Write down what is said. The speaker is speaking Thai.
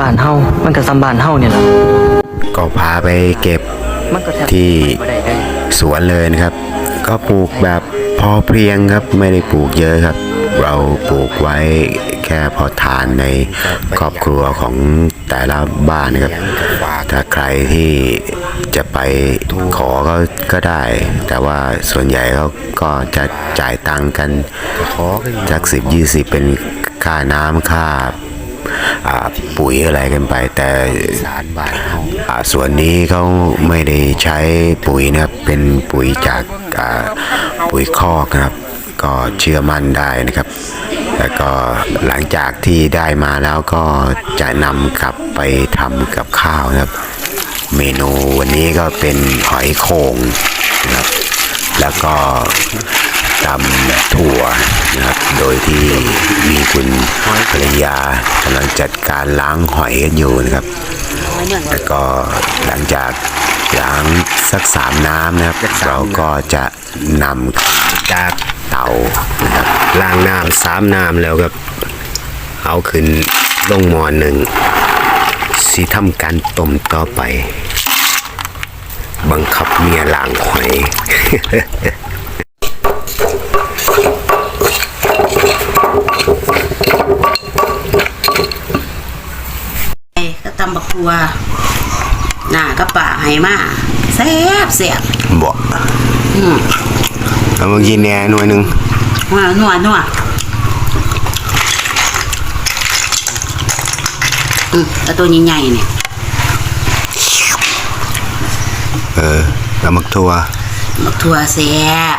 บ้านเฮามันก็ซ้ำบ้านเฮาเนี่ยล่ะก็พาไปเก็บมันก็แทบที่บ่ได้เลยสวนเลยนะครับ ก็ปลูกแบบพอเพียงครับไม่ได้ปลูกเยอะครับ เราปลูกไว้แค่พอทานในครอบครัวของแต่ละบ้านนะครับ ถ้าใครที่จะไปขอก็ก็ได้ แต่ว่าส่วนใหญ่เขาก็จะจ่ายตังค์กันจากสิบยี่สิบเป็นค่าน้ำค่าอ่า ปุ๋ยอะไรกันไป แต่ส่วนนี้เขาไม่ได้ใช้ปุ๋ยนะครับเป็นปุ๋ยจากปุ๋ยคอกนะครับ ก็เชื่อมั่นได้นะครับแล้วก็หลังจากที่ได้มาแล้วก็จะนำกลับไปทำกับข้าวนะครับ เมนูวันนี้ก็เป็นหอยโข่งนะครับ แล้วก็ตำถั่วนะครับ ยที่มีคุณภรรยากำลังจัดการล้างหอยกันอยู่นะครับ แล้วก็หลังจากล้างสักสามน้ำนะครับ เราก็จะนำจากเตานะครับล้างน้ำสามน้ำแล้วครับ เอาขึ้นลงหมอหนึ่งสีทำการต้มต่อไป บังคับเมียล้างหอย ไอ้ก็ ตำบักทัวหน้าก็ป่าให้มาแซ่บแซ่บบอกอืมเอามากินแหน่หน่วยหนึ่งนัวนัวนัวอืมแล้วตัวใหญ่ๆเนี่ยเออเอามักทัวบักทัวแซ่บ